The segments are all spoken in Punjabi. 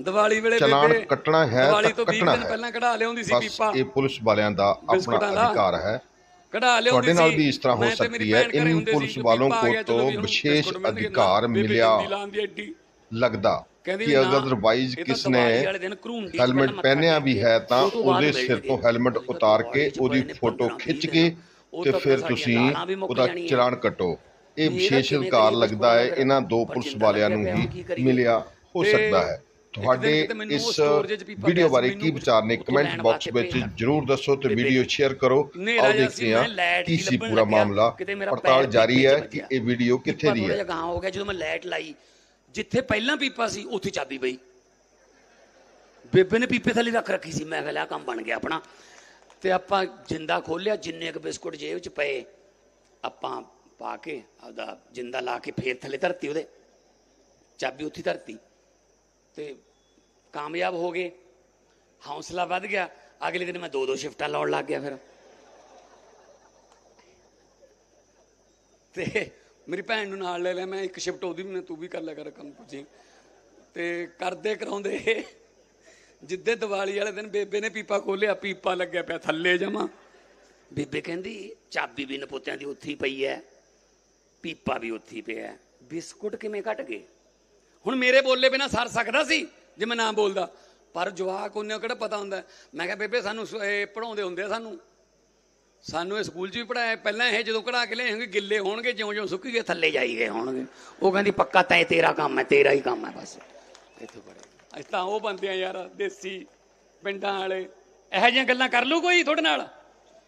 ਦੀਵਾਲੀ ਵੇਲੇ ਚਲਾਨ ਕੱਟਣਾ ਹੈ ਦੀਵਾਲੀ ਤਾਂ ਤੋਂ 20 ਕੱਟਣਾ ਦਿਨ। ਪਹਿਲਾਂ ਕਢਾ ਲਿਆਉਂਦੀ ਸੀ ਪੀਪਾ ਇਹ ਪੁਲਿਸ ਵਾਲਿਆਂ ਦਾ ਆਪਣਾ। ਅਧਿਕਾਰ ਹੈ ਕਢਾ ਲਿਆਉਂਦੀ ਤੁਹਾਡੇ ਨਾਲ ਸੀ। ਵੀ ਇਸ ਤਰ੍ਹਾਂ ਹੋ ਸਕਦੀ ਹੈ। ਇਨ ਸੀ, ਪੁਲਿਸ ਵਾਲੋਂ ਕੋ ਤੋਂ ਵਿਸ਼ੇਸ਼ ਅਧਿਕਾਰ ਮਿਲਿਆ। ਲੱਗਦਾ ਕਿ ਅਦਰਵਾਈਜ਼ ਕਿਸ ਨੇ ਹੈਲਮਟ ਪਹਿਨਿਆ ਵੀ ਹੈ ਤਾਂ ਉਹਦੇ ਸਿਰ ਤੋਂ। ਹੈਲਮਟ ਉਤਾਰ ਕੇ ਉਹਦੀ ਫੋਟੋ 15 ਖਿੱਚ। ਕੇ ਤੇ ਫਿਰ ਤੁਸੀਂ ਉਹਦਾ। ਚਲਾਨ ਕੱਟੋ ਇਹ ਵਿਸ਼ੇਸ਼ ਅਧਿਕਾਰ ਲੱਗਦਾ ਹੈ ਇਹਨਾਂ ਦੋ ਪੁਲਿਸ ਵਾਲਿਆਂ ਨੂੰ ਹੀ? ਮਿਲਿਆ ਹੋ ਸਕਦਾ ਹੈ ਤੁਹਾਡੇ ਇਸ ਵੀਡੀਓ ਬਾਰੇ ਕੀ ਵਿਚਾਰ ਨੇ ਕਮੈਂਟ ਬਾਕਸ ਵਿੱਚ। ਜਰੂਰ ਦੱਸੋ ਤੇ ਵੀਡੀਓ ਸ਼ੇਅਰ ਕਰੋ। ਆਓ ਦੇਖਦੇ ਹਾਂ ਕੀ ਸੀ ਪੂਰਾ ਮਾਮਲਾ। ਪੜਤਾਲ ਜਾਰੀ ਹੈ। ਕਿ ਇਹ ਵੀਡੀਓ ਕਿੱਥੇ ਦੀ ਹੈ? ਗਾਂਹ ਹੋ ਗਿਆ ਜਦੋਂ ਮੈਂ ਲਾਈਟ ਲਾਈ ਜਿੱਥੇ ਪਹਿਲਾਂ ਪੀਪਾ ਸੀ ਉੱਥੇ ਚਾਬੀ ਪਈ। ਬੇਬੇ ਨੇ ਪੀਪੇ ਥੱਲੇ ਰੱਖ ਰੱਖੀ ਸੀ ਮੈਂ ਕਿਹਾ ਕੰਮ ਬਣ ਗਿਆ ਆਪਣਾ। ਤੇ ਆਪਾਂ ਜਿੰਦਾ ਖੋਲਿਆ ਜਿੰਨੇ ਕੁ ਬਿਸਕੁਟ ਜੇਬ 'ਚ ਪਏ ਆਪਾਂ ਪਾ ਕੇ ਆਪਦਾ ਜਿੰਦਾ ਲਾ ਕੇ ਫੇਰ ਥੱਲੇ ਧਰਤੀ ਉਹਦੇ। ਚਾਬੀ ਉੱਥੇ ਧਰਤੀ। ਤੇ ਕਾਮਯਾਬ ਹੋ ਗਏ। ਹੌਸਲਾ ਵੱਧ ਗਿਆ। ਅਗਲੇ ਦਿਨ ਮੈਂ ਦੋ ਦੋ ਸ਼ਿਫਟਾਂ ਲਾਉਣ ਲੱਗ ਗਿਆ ਫਿਰ। ਤੇ ਮੇਰੀ ਭੈਣ ਨੂੰ ਨਾਲ ਲੈ ਲਿਆ। ਮੈਂ ਇੱਕ ਸ਼ਿਫਟ ਉਹਦੀ ਮੈਂ ਤੂੰ ਵੀ ਕਰ ਲਿਆ ਕਰ ਕੰਮ ਪੁੱਛੀ ਤੇ ਕਰਦੇ ਕਰਾਉਂਦੇ। ਜਿੱਦੇ ਦੀਵਾਲੀ ਵਾਲੇ ਦਿਨ ਬੇਬੇ ਨੇ ਪੀਪਾ ਖੋਲਿਆ ਪੀਪਾ ਲੱਗਿਆ ਪਿਆ ਥੱਲੇ ਜਮਾ। ਬੇਬੇ ਕਹਿੰਦੀ, ਚਾਬੀ ਵੀ ਨਪੋਤਿਆਂ ਦੀ ਉੱਥੇ ਪਈ ਐ, ਪੀਪਾ ਵੀ ਉੱਥੇ ਪਿਆ ਬਿਸਕੁਟ ਕਿਵੇਂ ਘਟ ਗਏ? ਹੁਣ ਮੇਰੇ ਬੋਲੇ ਬਿਨਾ ਸਰ ਸਕਦਾ ਸੀ ਜੇ ਮੈਂ ਨਾ ਬੋਲਦਾ। ਪਰ ਜਵਾਕ ਉਹਨੇ ਕਿਹੜਾ ਪਤਾ ਹੁੰਦਾ? ਮੈਂ ਕਿਹਾ, ਬੇਬੇ, ਸਾਨੂੰ ਸ- ਇਹ ਪੜਾਉਂਦੇ ਹੁੰਦੇ ਆ ਸਾਨੂੰ। ਸਾਨੂੰ ਇਹ ਸਕੂਲ 'ਚ ਵੀ ਪੜਾਇਆ ਪਹਿਲਾਂ ਇਹ ਜਦੋਂ ਕਢਾ ਕੇ ਲਿਆਏਗੇ, ਗਿੱਲੇ ਹੋਣਗੇ, ਜਿਉਂ-ਜਿਉਂ ਸੁੱਕੀ ਗਏ, ਥੱਲੇ ਜਾਈ ਗਏ ਹੋਣਗੇ। ਉਹ ਕਹਿੰਦੀ, ਪੱਕਾ ਤਾਂ ਇਹ ਤੇਰਾ ਕੰਮ ਹੈ, ਤੇਰਾ ਹੀ ਕੰਮ ਹੈ ਬਸ। ਇੱਥੋਂ ਪੜੇ ਅਸੀਂ ਤਾਂ ਉਹ ਬੰਦੇ ਆ ਯਾਰ, ਦੇਸੀ ਪਿੰਡਾਂ ਵਾਲੇ। ਇਹੋ ਜਿਹੀਆਂ ਗੱਲਾਂ ਕਰ ਲੂ ਕੋਈ ਤੁਹਾਡੇ ਨਾਲ?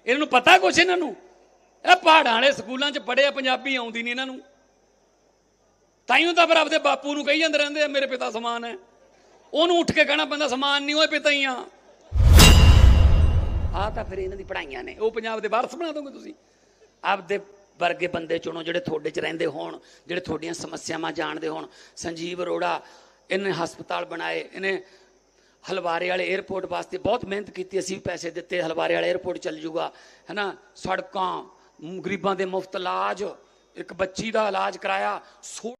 ਇਹਨਾਂ ਨੂੰ ਪਤਾ ਕੁਛ ਇਹਨਾਂ ਨੂੰ? ਇਹ ਪਹਾੜਾਂ ਵਾਲੇ ਸਕੂਲਾਂ 'ਚ ਪੜਿਆ ਪੰਜਾਬੀ ਆਉਂਦੀ ਨਹੀਂ ਇਹਨਾਂ ਨੂੰ। ਤਾਈਓ ਤਾਂ ਫਿਰ ਆਪਦੇ ਬਾਪੂ ਨੂੰ ਕਹੀ ਜਾਂਦੇ ਰਹਿੰਦੇ ਆ, ਮੇਰੇ ਪਿਤਾ ਸਮਾਨ ਹੈ। ਉਹਨੂੰ ਉੱਠ ਕੇ ਕਹਿਣਾ ਪੈਂਦਾ, ਸਮਾਨ ਨਹੀਂ ਓਏ ਪਿਤਾ ਹੀ ਆ। ਆ ਤਾਂ ਫਿਰ ਇਹਨਾਂ ਦੀ ਪੜਾਈਆਂ ਨੇ, ਉਹ ਪੰਜਾਬ ਦੇ ਵਾਰਸ ਬਣਾ ਦੋਗੇ ਤੁਸੀਂ। ਆਪਦੇ ਵਰਗੇ ਬੰਦੇ ਚੁਣੋ ਜਿਹੜੇ ਤੁਹਾਡੇ 'ਚ ਰਹਿੰਦੇ ਹੋਣ, ਜਿਹੜੇ ਤੁਹਾਡੀਆਂ ਸਮੱਸਿਆਵਾਂ ਜਾਣਦੇ ਹੋਣ। ਸੰਜੀਵ ਅਰੋੜਾ ਇਹਨੇ ਹਸਪਤਾਲ ਬਣਾਏ, ਇਹਨੇ ਹਲਵਾਰੇ ਵਾਲੇ 에ਅਰਪੋਰਟ ਵਾਸਤੇ ਬਹੁਤ ਮਿਹਨਤ ਕੀਤੀ, ਅਸੀਂ ਵੀ ਪੈਸੇ ਦਿੱਤੇ, ਹਲਵਾਰੇ ਵਾਲੇ 에ਅਰਪੋਰਟ ਚੱਲ ਜੂਗਾ, ਹੈਨਾ? ਸੜਕਾਂ ਗਰੀਬਾਂ ਦੇ ਮੁਫਤ ਇਲਾਜ, ਇੱਕ ਬੱਚੀ ਦਾ ਇਲਾਜ ਕਰਾਇਆ, ਸੋ